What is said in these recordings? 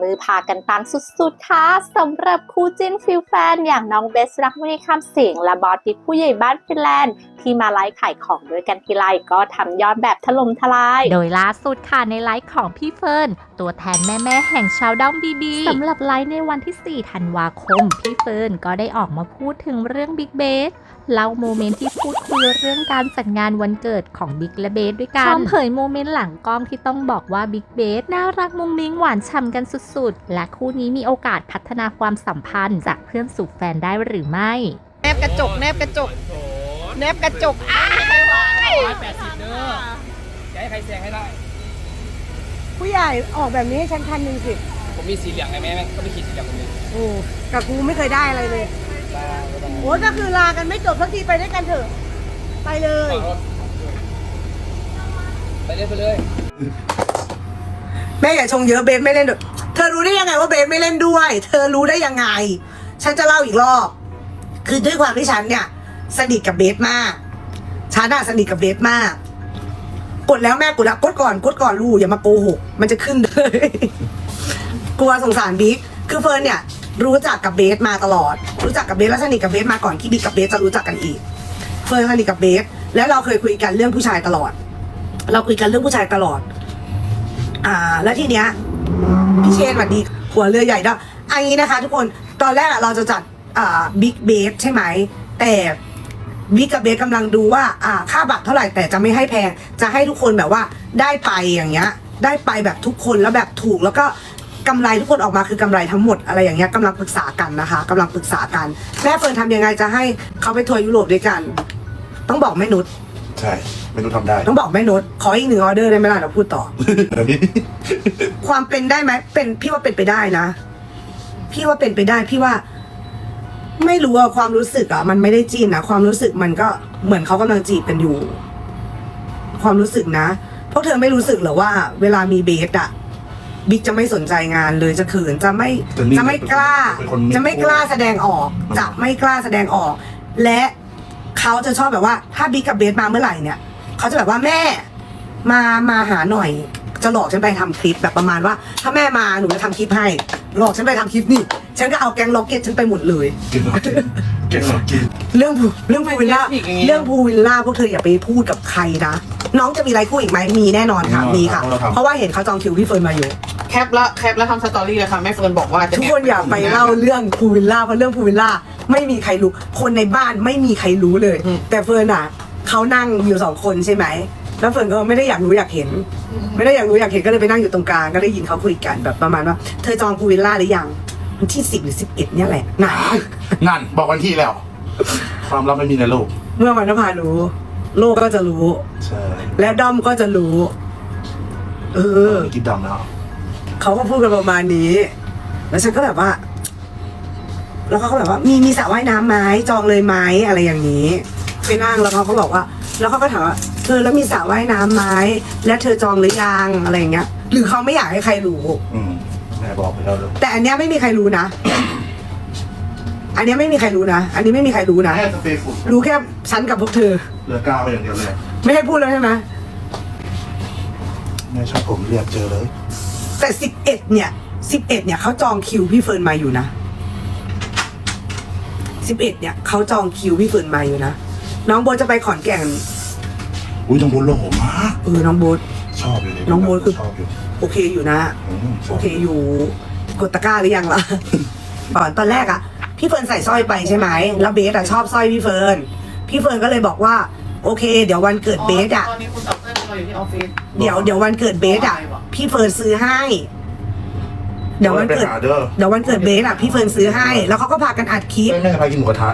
จับมือพากันปังสุดๆ ค่ะสำหรับคู่จิ้นฟิลแฟน อย่างน้องเบสรักมณีคำสิงและบอสดิกผู้ใหญ่บ้านฟินแลนด์ ที่มาไลฟ์ขายของด้วยกันทีไรก็ทำยอดแบบถล่มทลาย โดยล่าสุดค่ะในไลฟ์ของพี่เฟิร์น ตัวแทนแม่ๆแห่งชาวด้อมบีบีสำหรับไลฟ์ในวันที่ 4 ธันวาคม พี่เฟิร์นก็ได้ออกมาพูดถึงเรื่องบิ๊กเบส เล่าโมเมนต์ที่พูดคุยเรื่องการจัดงานวันเกิดของบิ๊กและเบสด้วยกันพร้อมเผยโมเมนต์หลังกล้องที่ต้องบอกว่าบิ๊กเบสน่ารักมุ้งมิ้งหวานฉ่ำกันสุดๆ และคู่นี้มีโอกาสพัฒนาความสัมพันธ์จากเพื่อนสู่แฟนได้หรือไม่ แนบกระจก แนบกระจก แนบกระจกอ้ายร้อยแปดสิบเด้อจะให้ใครแซงให้ได้ผู้ใหญ่ออกแบบนี้ให้ฉันพันหนึ่งสิผมมีสีเหลืองไงแม่แม่ก็ไม่ขีดสีเหลืองผมเลยโอ้กับกูไม่เคยได้อะไรเลย บ้าไม่ต้องโอ้ก็คือลากันไม่จบสักทีไปด้วยกันเถอะ ไปเลย ไปเลยไปเลยแม่อย่าชงเยอะเบสไม่เล่นด้วยเธอรู้ได้ยังไงว่าเบสไม่เล่นด้วย เธอรู้ได้ยังไง ฉันจะเล่าอีกรอบ คือด้วยความที่ฉันเนี่ย สนิทกับเบสมากฉันน่ะสนิทกับเบสมาก กดแล้วแม่กดแล้วกดก่อนกดก่อนลูกอย่ามาโกหกมันจะขึ้นเลย กลัวสงสารบิ๊กคือเฟิร์นเนี่ย รู้จักกับเบสมาตลอด รู้จักกับเบสและสนิทกับเบสมาก่อนที่บิ๊กกับเบสจะรู้จักกันอีก เฟิร์นสนิทกับเบสแล้วเราเคยคุยกันเรื่องผู้ชายตลอด เราคุยกันเรื่องผู้ชายตลอด อ่า แล้วทีเนี้ยพี่เชนสวัสดีหัวเรือใหญ่ด้วยอันนี้นะคะ ทุกคนตอนแรกอะเราจะจัดอ่าบิ๊กเบสใช่ไหมแต่บิ๊กกับเบสกำลังดูว่าอ่าค่าบัตรเท่าไหร่แต่จะไม่ให้แพง จะให้ทุกคนแบบว่าได้ไปอย่างเงี้ย ได้ไปแบบทุกคนแล้วแบบถูกแล้วก็ กำไรทุกคนออกมาคือกำไรทั้งหมดอะไรอย่างเงี้ยกำลังปรึกษากันนะคะกำลังปรึกษากัน แม่เฟิร์นทำยังไงจะให้เขาไปทัวร์ยุโรปด้วยกัน ต้องบอกแม่นุชใช่ไม่รู้ทำได้ ต้องบอกแม่นุชขออีกหนึ่งออเดอร์ได้ไหมล่ะเดี๋ยวพูดต่อ ความเป็นได้ไหมเป็นพี่ว่าเป็นไปได้นะ พี่ว่าเป็นไปได้พี่ว่า ไม่รู้อะความรู้สึกอะมันไม่ได้จีนนะความรู้สึกมันก็เหมือนเขากำลังจีบกันอยู่ ความรู้สึกนะพวกเธอไม่รู้สึกเหรอว่า เวลามีเบสอะ บิ๊กจะไม่สนใจงานเลยจะเขินจะไม่จะนิ่งจะไม่กล้า เป็นคนนิ่ง จะไม่กล้าแสดงออกอืมจะไม่กล้าแสดงออก และเขาจะชอบแบบว่า ถ้าบิ๊กกับเบสมาเมื่อไหร่เนี่ยเขาจะแบบว่าแม่ มามาหาหน่อย จะหลอกฉันไปทำคลิปแบบประมาณว่า ถ้าแม่มาหนูจะทำคลิปให้ หลอกฉันไปทำคลิปนี่ ฉันก็เอาแกงล็อกเก็ตฉันไปหมดเลยกินหรอกินกินหรอกินเรื่องภูเรื่องภูวิลล่าเรื่องภูวิลล่าพวกเธออย่าไปพูดกับใครนะ น้องจะมีอะไรคู่อีกไหมมีแน่นอนค่ะมีค่ะ เพราะว่าเห็นเขาจองคิวพี่เฟิร์นมาอยู่ แคปแล้วแคปแล้วทำสตอรี่เลยค่ะแม่เฟิร์นบอกว่าจะทุกคนอย่าไปเล่าเรื่องภูวิลล่าเพราะเรื่องภูวิลล่าไม่มีใครรู้ คนในบ้านไม่มีใครรู้เลย แต่เฟิร์นอะเขานั่งอยู่สองคนใช่ไหมแล้วเฟิร์นก็ไม่ได้อยากรู้อยากเห็น ไม่ได้อยากรู้อยากเห็นก็เลยไปนั่งอยู่ตรงกลางก็ได้ยินเขาคุยกันแบบประมาณว่าเธอจองภูวิลล่าหรือยังวันที่สิบหรือสิบเอ็ดเนี่ยแหละนะนั่นบอกวันที่แล้ว ความลับไม่มีในโลก เมื่อวันนภารู้ โลกก็จะรู้ใช่และด้อมก็จะรู้ เออมีกิ๊บดำนะ เขาก็พูดกันประมาณนี้ แล้วฉันก็แบบว่า แล้วเขาก็แบบว่า มีมีสระว่ายน้ำไหมจองเลยไหมอะไรอย่างนี้ไปนั่งแล้วเขาก็บอกว่า แล้วเขาก็ถามว่าเธอแล้วมีสระว่ายน้ำไหมและเธอจองหรือยังอะไรอย่างเงี้ย หรือเขาไม่อยากให้ใครรู้ อืมแม่บอกไปแล้วเลยแต่อันเนี้ยไม่มีใครรู้นะ อันเนี้ยไม่มีใครรู้นะ อันนี้ไม่มีใครรู้นะ แค่สเปรย์ฝุ่นรู้แค่ฉันกับพวกเธอ เหลือกาวไปอย่างเดียวเลย ไม่ให้พูดแล้วใช่ไหมแม่ชอบผมเรียกเจอเลย แต่สิบเอ็ดเนี่ยสิบเอ็ดเนี่ยเขาจองคิวพี่เฟิร์นมาอยู่นะสิบเอ็ดเนี่ยเขาจองคิวพี่เฟิร์นมาอยู่นะน้องโบทจะไปขอนแก่นอุ้ยต้องบุญโลโหมากเออน้องโบท ชอบอยู่เลยน้องโบ๊ทคือ ชอบอยู่โอเคอยู่นะอืมชโออบเคอยู่กดตะกร้าหรือยังล่ะ ก่อนตอนแรกอะพี่เฟิร์นใส่สร้อยไปใช่ไหมแล้วเบสอะชอบสร้อยพี่เฟิร์นพี่เฟิร์นก็เลยบอกว่า โอเค เดี๋ยววันเกิดเบสอะตอนนี้คุณตับเต้นเราอยู่ที่ออฟฟิศ เดี๋ยวเดี๋ยววันเกิดเบสอะ พี่เฟิร์นซื้อให้ เดี๋ยววันไปเกิดหาเด้อ เดี๋ยววันเกิดเบสอะพี่เฟิร์นซื้อให้ แล้วเขาก็พากันอัดคลิปไม่ไม่ไปกินหมูกระทะ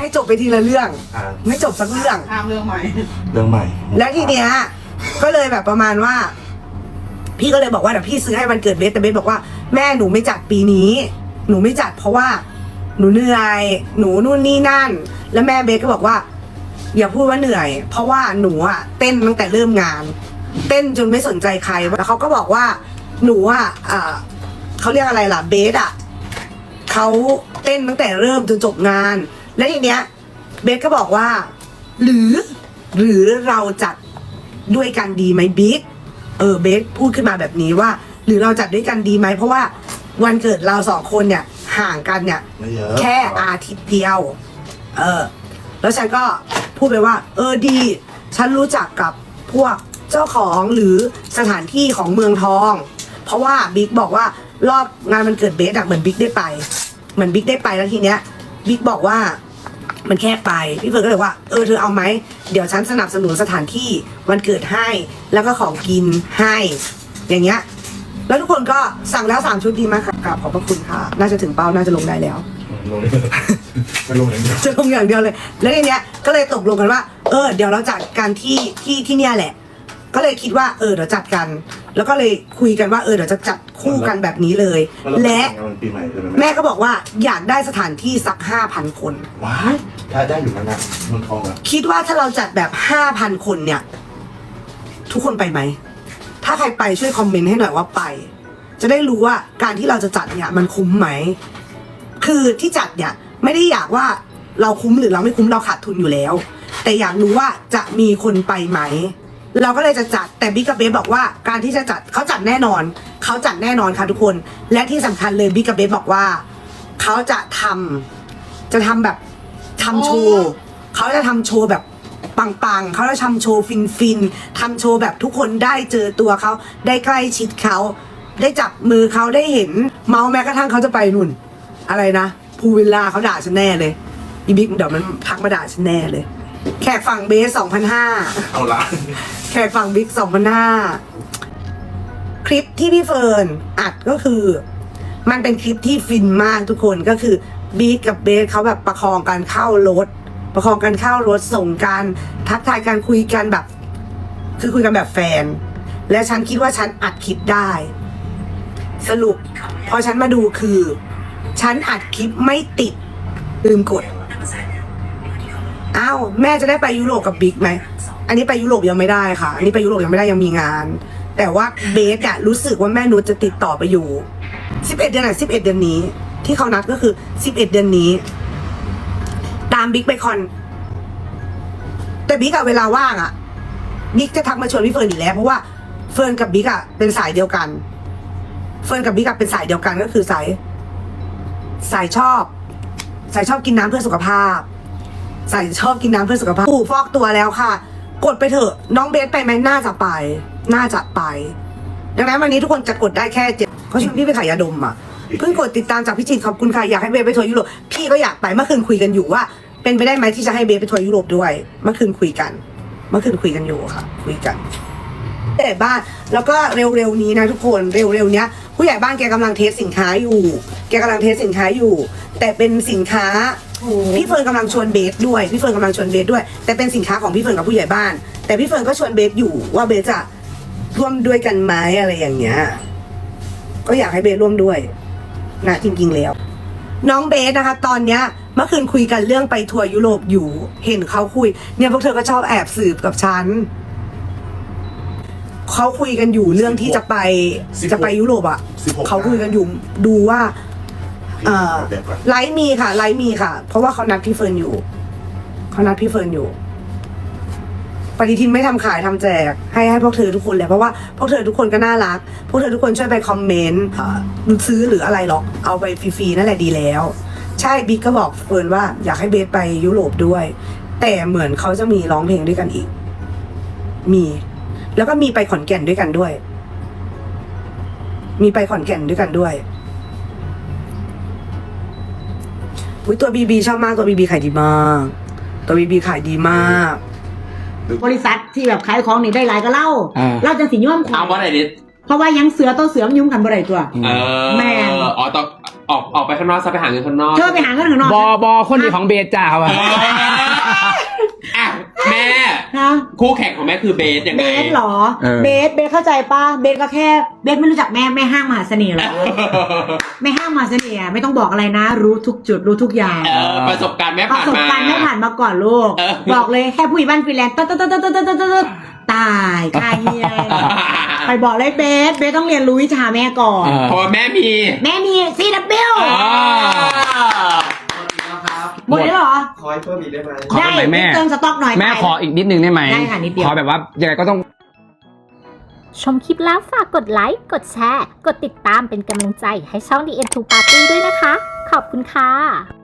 ให้จบไปทีละเรื่อง อ่า ไม่จบสักเรื่องห้ามเรื่องใหม่ เรื่องใหม่แล้วทีเนี้ยก็เลยแบบประมาณว่า พี่ก็เลยบอกว่าเดี๋ยวพี่ซื้อให้วันเกิดเบสแต่เบสบอกว่าแม่หนูไม่จัดปีนี้ หนูไม่จัดเพราะว่า หนูเหนื่อย หนูนู่นนี่นั่น แล้วแม่เบสก็บอกว่า อย่าพูดว่าเหนื่อย เพราะว่าหนูอะเต้นตั้งแต่เริ่มงาน เต้นจนไม่สนใจใคร แล้วเขาก็บอกว่าหนูอะอ่าเขาเรียกอะไรล่ะเบสอะเขาเต้นตั้งแต่เริ่มจนจบงาน และทีเนี้ยเบสก็บอกว่า หรือ หรือเราจัดด้วยกันดีไหมบิ๊กเออเบสพูดขึ้นมาแบบนี้ว่า หรือเราจัดด้วยกันดีไหมเพราะว่าวันเกิดเราสองคนเนี่ยห่างกันเนี่ยไม่เยอะแค่อาทิตย์เดียว เออ แล้วฉันก็พูดไปว่า เออดี ฉันรู้จักกับพวก เจ้าของหรือสถานที่ของเมืองทอง เพราะว่าบิ๊กบอกว่ารอบงานมันเกิดเบสอะเหมือนบิ๊กได้ไป เหมือนบิ๊กได้ไปแล้วทีเนี้ยบิ๊กบอกว่ามันแค่ไปพี่เฟิร์นก็เลยว่าเออเธอเอาไหมเดี๋ยวฉันสนับสนุนสถานที่วันเกิดให้ แล้วก็ของกินให้ อย่างเงี้ยแล้วทุกคนก็สั่งแล้วสามชุดดีมากค่ะกราบขอบพระคุณค่ะ น่าจะถึงเป้าน่าจะลงได้แล้ว ลงไม่ลงอย่างเดียวจะลงอย่างเดียวเลย แล้วทีเนี้ยก็เลยตกลงกันว่า เออ เดี๋ยวเราจัดกันที่ที่ที่เนี่ยแหละ ก็เลยคิดว่าเออเดี๋ยวจัดกัน แล้วก็เลยคุยกันว่าเออเดี๋ยวจะจัดคู่กันแบบนี้เลย และมันปีใหม่ใช่ไหมแม่ก็บอกว่าอยากได้สถานที่สักห้าพันคน ว้ายถ้าได้อยู่แล้วนะเมืองทองอะคิดว่าถ้าเราจัดแบบห้าพันคนเนี่ย ทุกคนไปไหม ถ้าใครไปช่วยคอมเมนต์ให้หน่อยว่าไป จะได้รู้ว่าการที่เราจะจัดเนี่ย มันคุ้มไหม คือที่จัดเนี่ย ไม่ได้อยากว่าเราคุ้มหรือเราไม่คุ้มเราขาดทุนอยู่แล้ว แต่อยากรู้ว่าจะมีคนไปไหม เราก็เลยจะจัดแต่บิ๊กกับเบสบอกว่าการที่จะจัดเขาจัดแน่นอน เขาจัดแน่นอนค่ะทุกคน และที่สำคัญเลยบิ๊กกับเบสบอกว่า เขาจะทำจะทำแบบทำโชว์เขาจะทำโชว์แบบปังๆเขาจะทำโชว์ฟินๆทำโชว์แบบทุกคนได้เจอตัวเขาได้ใกล้ชิดเขาได้จับมือเขาได้เห็น เมาส์แม้กระทั่งเขาจะไปนุ่น อะไรนะภูวิลล่าเขาด่าฉันแน่เลยอีบิ๊กเดี๋ยวมันทักมาด่าฉันแน่เลย แขกฝั่งเบสสองพันห้าเอาละ แขกฝั่งบิ๊กสองพันห้าคลิปที่พี่เฟิร์นอัดก็คือ มันเป็นคลิปที่ฟินมากทุกคนก็คือบิ๊กกับเบสเขาแบบประคองกันเข้ารถ ประคองกันเข้ารถส่งกันทักทายกันคุยกันแบบ คือคุยกันแบบแฟน และฉันคิดว่าฉันอัดคลิปได้ สรุป พอฉันมาดูคือ ฉันอัดคลิปไม่ติดลืมกดอ้าวแม่จะได้ไปยุโรปกับบิ๊กไหม อันนี้ไปยุโรปยังไม่ได้ค่ะ อันนี้ไปยุโรปยังไม่ได้ยังมีงาน แต่ว่าเบสอะรู้สึกว่าแม่นุชจะติดต่อไปอยู่11เดือนไหน11เดือนนี้ ที่เขานัดก็คือ11เดือนนี้ ตามบิ๊กไปคอน แต่บิ๊กอะเวลาว่างอะบิ๊กจะทักมาชวนพี่เฟิร์นอยู่แล้วเพราะว่าเฟิร์นกับบิ๊กอะเป็นสายเดียวกัน เฟิร์นกับบิ๊กอะเป็นสายเดียวกันก็คือสายสายชอบ สายชอบกินน้ำเพื่อสุขภาพ สายชอบกินน้ำเพื่อสุขภาพปู่ฟอกตัวแล้วค่ะ กดไปเถอะน้องเบสไปไหมน่าจะไป น่าจะไป ดังนั้นวันนี้ทุกคนจะกดได้แค่เจ็ดเขาชวนพี่ไปขายยาดมอะเพิ่งกดติดตามจากพี่จิตรขอบคุณค่ะอยากให้เบสไปทัวร์ยุโรปพี่ก็อยากไปเมื่อคืนคุยกันอยู่ว่า เป็นไปได้ไหมที่จะให้เบสไปทัวร์ยุโรปด้วย เมื่อคืนคุยกัน เมื่อคืนคุยกันอยู่ค่ะ คุยกันผู้ใหญ่บ้านแล้วก็เร็วๆนี้นะทุกคนเร็วๆเนี้ย ผู้ใหญ่บ้านแกกำลังเทสสินค้าอยู่ แกกำลังเทสสินค้าอยู่ แต่เป็นสินค้า พี่เฟิร์นกำลังชวนเบสด้วยพี่เฟิร์นกำลังชวนเบสด้วย แต่เป็นสินค้าของพี่เฟิร์นกับผู้ใหญ่บ้าน แต่พี่เฟิร์นก็ชวนเบสอยู่ว่าเบสจะร่วมด้วยกันไหมอะไรอย่างเงี้ยก็อยากให้เบสร่วมด้วยนะจริงๆแล้ว น้องเบสนะคะ ตอนเนี้ยเมื่อคืนคุยกันเรื่องไปทัวร์ยุโรปอยู่ เห็นเขาคุย เนี่ยพวกเธอก็ชอบแอบสืบกับฉันเขาคุยกันอยู่เรื่องที่จะไป16จะไปยุโรปอะ16เขาคุยกันอยู่ดูว่า เอ่อไลฟ์มีค่ะ ไลฟ์มีค่ะ เพราะว่าเขานัดพี่เฟิร์นอยู่เขานัดพี่เฟิร์นอยู่ ปฏิทินไม่ทำขายทำแจก ให้ให้พวกเธอทุกคนเลยเพราะว่าพวกเธอทุกคนก็น่ารัก พวกเธอทุกคนช่วยไปคอมเมนต์ซื้อหรืออะไรหรอก เอาไปฟรีๆนั่นแหละดีแล้ว ใช่บิ๊กก็บอกเฟิร์นว่าอยากให้เบสไปยุโรปด้วย แต่เหมือนเขาจะมีร้องเพลงด้วยกันอีก มี แล้วก็มีไปขอนแก่นด้วยกันด้วย มีไปขอนแก่นด้วยกันด้วย อุ้ยตัวบีบีชอบมากตัวบีบีขายดีมาก ตัวบีบีขายดีมาก บริษัทที่แบบขายของนี่ได้หลายก็เล่าอ่าเราจะสิย่อมขเอาองว่าไหนดิเพราะว่ายังเสือต้นเสือมันยุ่งกันบ่ได้ตัว เออแม่งอ๋อต้องออกออกไปข้างนอกซะไปหาเงินข้างนอก เธอไปหาเงินข้างนอกบอบอคนดีของเบสจ้าครับเอออะแม่ ฮะคู่แข่งของแม่คือเบสยังเบไง สเหรอ เออ เบสเบสเข้าใจปะเบสก็แค่ เบสไม่รู้จักแม่แม่ห้างมหาเสน่ห์เหรอ แม่ห้างมหาเสน่ห์อะไม่ต้องบอกอะไรนะ รู้ทุกจุดรู้ทุกอย่างเออประสบการณ์แม่ประผ่านสบมา การณ์แม่ผ่านมาก่อนลูก เออ บอกเลยแค่ผู้ใหญ่บ้านฟรีแลนซ์ตึ๊ดตึ๊ดตึ๊ดตึ๊ดตึ๊ดตึ๊ดตึ๊ดตายคาเฮียไปบอกเลยเบสเบสต้องเรียนรู้วิชาแม่ก่อน เพราะว่าแม่มี แม่มี CW อ่าหมดแล้ว เพิ่มอีกได้ไหมขอได้หน่อยแม่ เติมสต็อกหน่อยแม่ขออีกนิดนึงได้ไหมได้ค่ะนิดเดียว ขอแบบว่ายังไงก็ต้องชมคลิปแล้วฝากกดไลค์ กดแชร์ กดติดตามเป็นกำลังใจให้ช่อง The End to Party ด้วยนะคะ ขอบคุณค่ะ